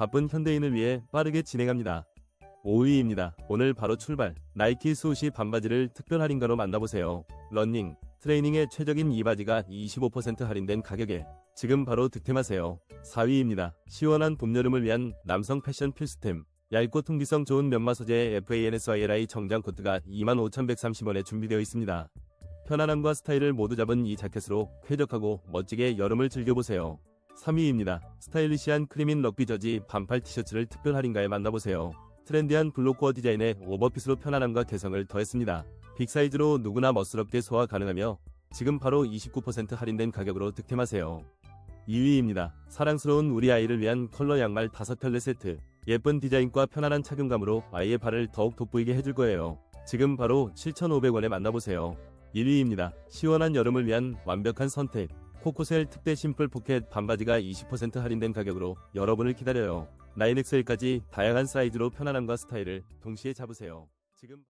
바쁜 현대인을 위해 빠르게 진행합니다. 5위입니다. 오늘 바로 출발. 나이키 수시 반바지를 특별 할인가로 만나보세요. 러닝, 트레이닝에 최적인 이 바지가 25% 할인된 가격에 지금 바로 득템하세요. 4위입니다. 시원한 봄, 여름을 위한 남성 패션 필수템. 얇고 통기성 좋은 면마 소재의 FANSYLI 정장 코트가 25,130원에 준비되어 있습니다. 편안함과 스타일을 모두 잡은 이 자켓으로 쾌적하고 멋지게 여름을 즐겨보세요. 3위입니다. 스타일리시한 크리민 럭비 저지 반팔 티셔츠를 특별 할인가에 만나보세요. 트렌디한 블록코어 디자인에 오버핏으로 편안함과 개성을 더했습니다. 빅사이즈로 누구나 멋스럽게 소화 가능하며 지금 바로 29% 할인된 가격으로 득템하세요. 2위입니다. 사랑스러운 우리 아이를 위한 컬러 양말 5켤레 세트. 예쁜 디자인과 편안한 착용감으로 아이의 발을 더욱 돋보이게 해줄 거예요. 지금 바로 7,500원에 만나보세요. 1위입니다. 시원한 여름을 위한 완벽한 선택. 코코셀 특대 심플 포켓 반바지가 20% 할인된 가격으로 여러분을 기다려요. 9XL까지 다양한 사이즈로 편안함과 스타일을 동시에 잡으세요. 지금